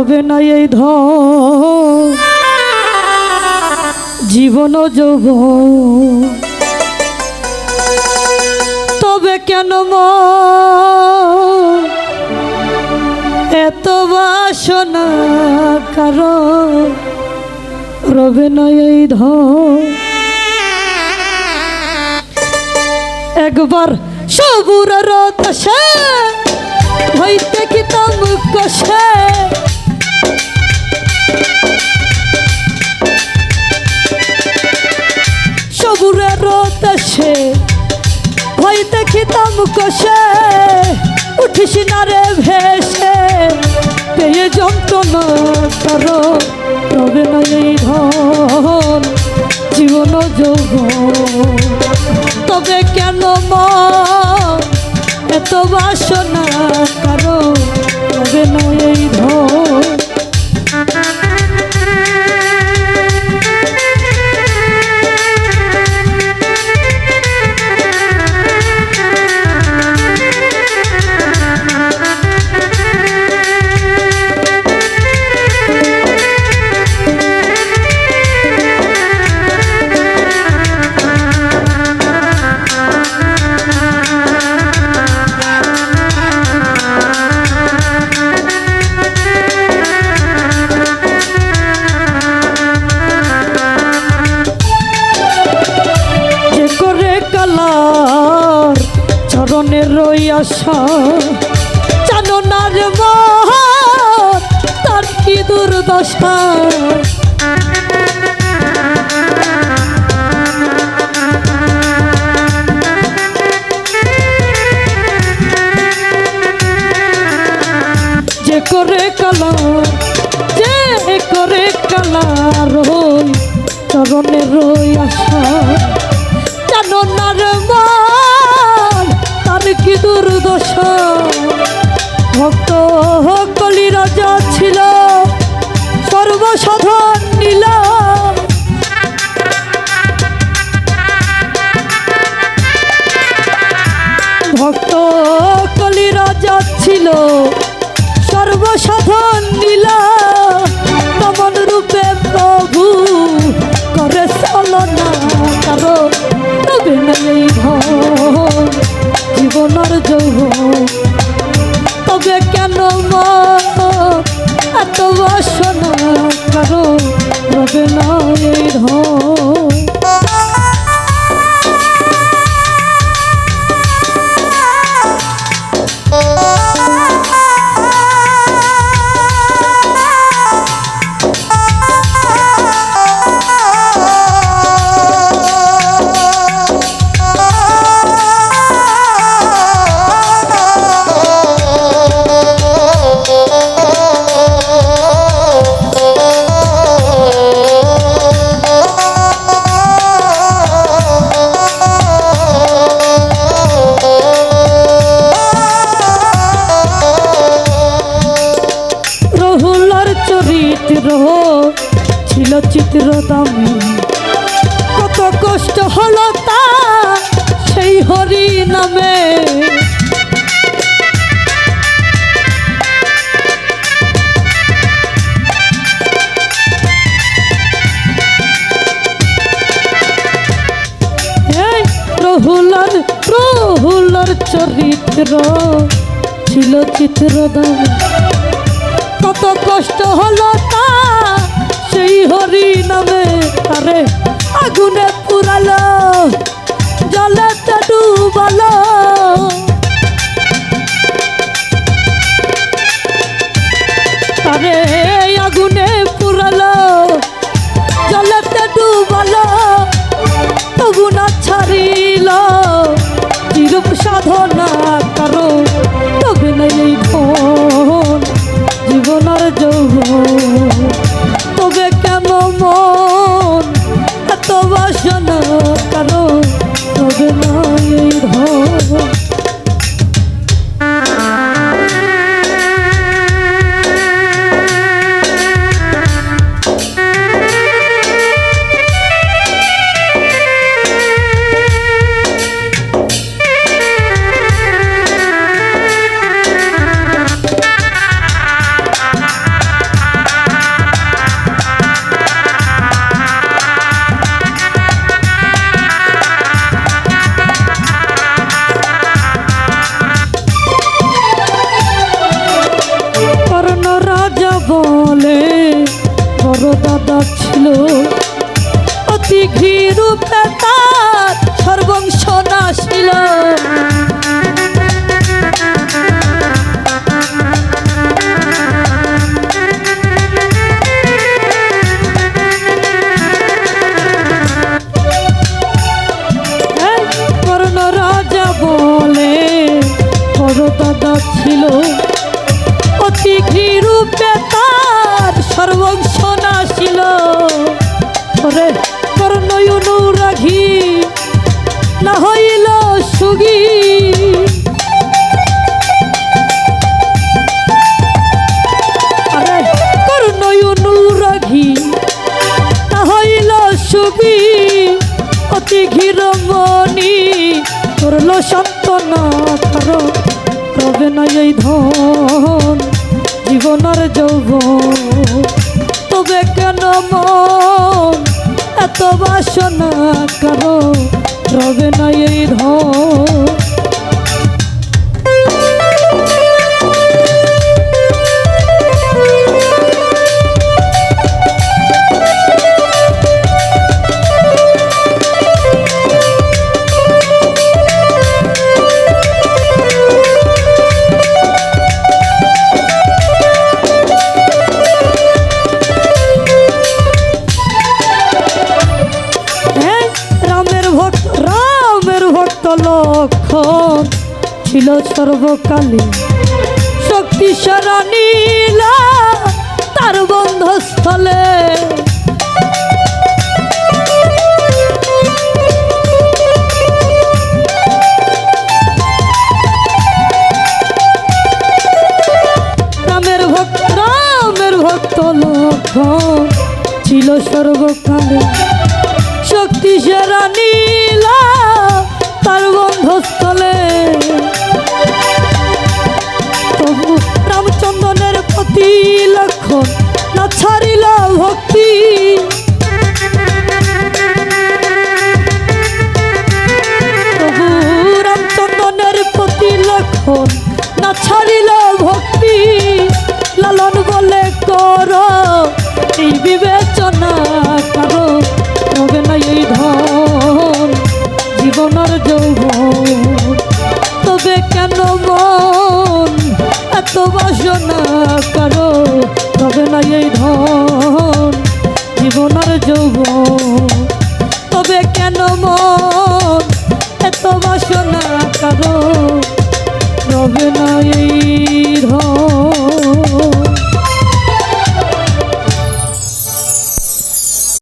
রবে না এই ধ জীবন যৌব তবে কেন এত বাসনা কারও রবে না এই ধ একবার সবুর রতসে হইতে কি তাম কষে? কষে উঠিস না রে ভেসে। পেয়ে যন্ত্রণা তার তবে না এই ধন, জীবন যোগ তবে কেন মা এত বাসনা রই আস চাননার মন, তার কি দুর্দশা? ভক্ত কলি রাজা ছিল। সর্বসাধন নীল। ভক্ত কলি রাজা ছিল। সর্বসাধন নীল। তমন রূপে প্রভু করে চলনা তবে ধন জীবনের যৌব তবে কেন এত বাসনা কারও? রবে না চরিত্র ছিল চিত্র দামি কত কষ্ট হলো তা সেই হরি নামে। এই রহুলার রহুলার চরিত্র ছিল চিত্র দামি কত কষ্ট হলো তা সেই হরি নামে আরে আগুনে পুরালো জলেতে ডুবালো। ছিল। অতি রূপে তার সর্বংশ নাছিল। ওরে করণয় অনুরাঘী না হইল সুগী। সুগী। অতি ঘিরমণি করল সন্তনা কারও রবে না এই ধন, জীবনের যৌব তবে কেন মন এত বাসনা কারও? রবে না এই ধন। সর্বকালে শক্তি সারা নীলা তার বন্ধস্থলে। রামের ভক্ত রামের ভক্ত লক্ষণ ছিল সর্বকালে শক্তি সেরা নীলা তার বন্ধস্থলে। তবু রামচন্দ্রের প্রতি লক্ষণ এই ধন জীবনের যৌব তবে কেন মন এত বাসনা কারও? রবে না এই ধন